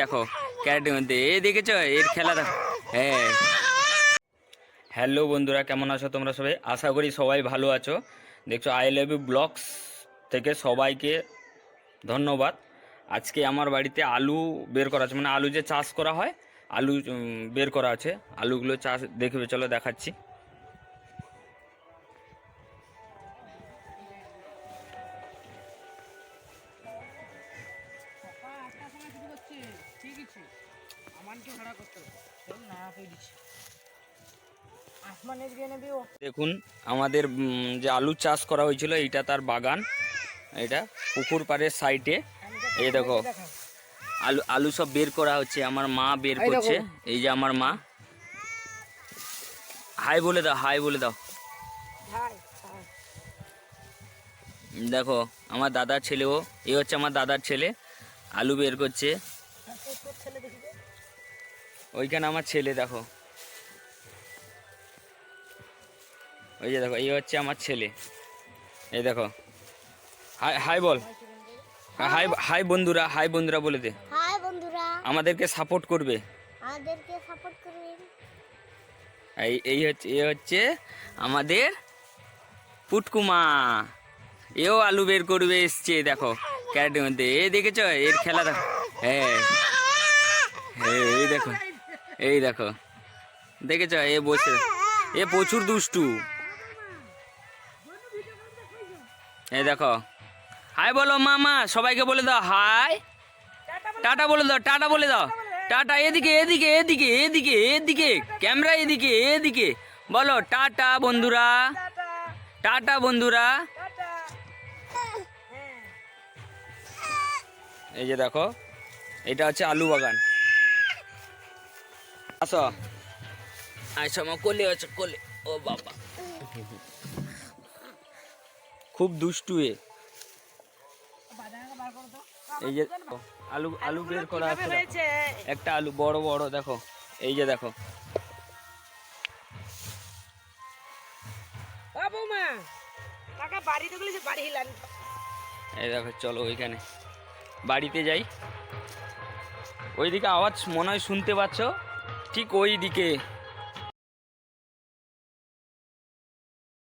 দেখো, ক্যারেটের মধ্যে। এই দেখেছ? এর খেলা দেখো। হ্যাঁ হ্যালো বন্ধুরা, কেমন আছো তোমরা সবাই? আশা করি সবাই ভালো আছো। দেখছ আই লাভ ইউ ব্লগস থেকে সবাইকে ধন্যবাদ। আজকে আমার বাড়িতে আলু বের করা আছে। মানে আলু যে চাষ করা হয়, আলু বের করা আছে। আলুগুলো চাষ দেখবে, চলো দেখাচ্ছি। দেখুন আমাদের যে আলু চাষ করা হয়েছিল এইটা তার বাগান। এটা পুকুর পাড়ের সাইডে। এই দেখো আলু আলু সব বের করা হচ্ছে। আমার মা বের করছে। এই যে আমার মা। হাই বলে দাও হাই বলে দাও। দেখো আমার দাদার ছেলেও এই হচ্ছে আমার দাদার ছেলে। আলু বের করছে। ওইখানে আমার ছেলে দেখো। ওই যে দেখো এই হচ্ছে আমার ছেলে। এই দেখো। হাই হাই বল। হাই হাই বন্ধুরা হাই বন্ধুরা বলে দে। হাই বন্ধুরা। আমাদেরকে সাপোর্ট করবে। আমাদেরকে সাপোর্ট করবেন এই এই হচ্ছে এ হচ্ছে আমাদের পুটকুমা। এও আলু বের করবে এসছে দেখো ক্যারেটের মধ্যে। এ দেখেছ? এর খেলা দেখো হ্যাঁ। হ্যাঁ এই দেখো। এই দেখো। দেখেছ? এ বসে। এ প্রচুর দুষ্টু। এই দেখো। হাই বলো মামা, সবাইকে বলে দাও হাই। টাটা বলে দাও, টাটা বলে দাও। টাটা, এদিকে এদিকে এদিকে এদিকে এদিকে। ক্যামেরা এদিকে এদিকে। বলো, টাটা বন্ধুরা। টাটা বন্ধুরা। এই যে দেখো, এটা হচ্ছে আলু বাগান। আসো। আচ্ছা আমার কোলে আছে কোলে। ও বাবা। খুব দুষ্টু এ। এই যে আলু আলু বের করা আছে একটা আলু বড় বড় দেখো। এই যে দেখো। এই দেখো চলো ওইখানে। বাড়িতে যাই। ওইদিকে আওয়াজ মনে হয় শুনতে পাচ্ছ। ঠিক ওই দিকে